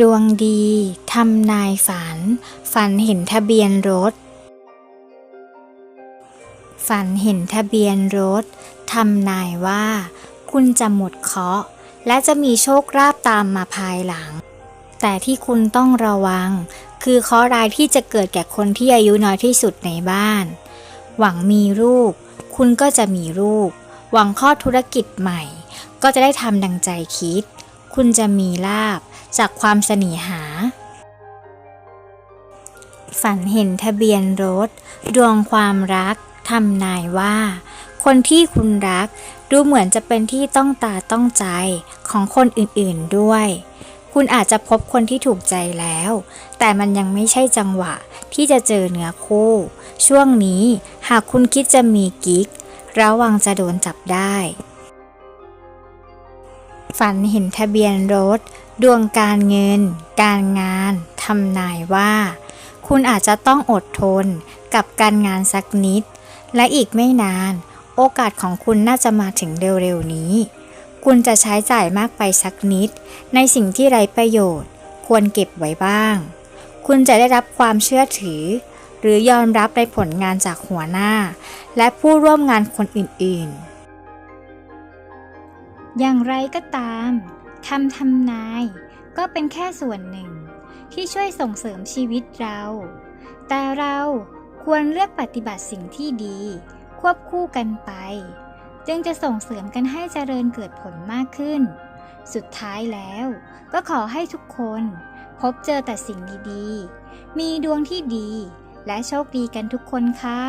ดวงดีทำนายฝัน ฝันเห็นทะเบียนรถ ฝันเห็นทะเบียนรถทำนายว่า คุณจะหมดเคราะห์และจะมีโชคลาภตามมาภายหลัง แต่ที่คุณต้องระวัง คือเคราะห์ร้ายที่จะเกิดแก่คนที่อายุน้อยที่สุดในบ้าน หวังมีลูกคุณก็จะมีลูกหวังข้อธุรกิจใหม่ ก็จะได้ทำดังใจคิด คุณจะมีลาบจากความเสน่หา ฝันเห็นทะเบียนรถ ดวงความรักทำนายว่า คนที่คุณรักดูเหมือนจะเป็นที่ต้องตาต้องใจของคนอื่นๆด้วย คุณอาจจะพบคนที่ถูกใจแล้ว แต่มันยังไม่ใช่จังหวะที่จะเจอเนื้อคู่ ช่วงนี้หากคุณคิดจะมีกิ๊กระวังจะโดนจับได้ ฝันเห็นทะเบียนรถ ดวงการเงิน การงานทำนายว่า คุณอาจจะต้องอดทนกับการงานสักนิด และอีกไม่นาน โอกาสของคุณน่าจะมาถึงเร็วๆนี้ คุณจะใช้จ่ายมากไปสักนิด ในสิ่งที่ไร้ประโยชน์ ควรเก็บไว้บ้าง คุณจะได้รับความเชื่อถือ หรือยอมรับในผลงานจากหัวหน้า และผู้ร่วมงานคนอื่นๆ อย่างไรก็ตามคำทำนายก็เป็นแค่ส่วนหนึ่ง ที่ช่วยส่งเสริมชีวิตเรา แต่เราควรเลือกปฏิบัติสิ่งที่ดี ควบคู่กันไป จึงจะส่งเสริมกันให้เจริญเกิดผลมากขึ้น สุดท้ายแล้วก็ขอให้ทุกคน พบเจอแต่สิ่งดีๆ มีดวงที่ดีและโชคดีกันทุกคนค่ะ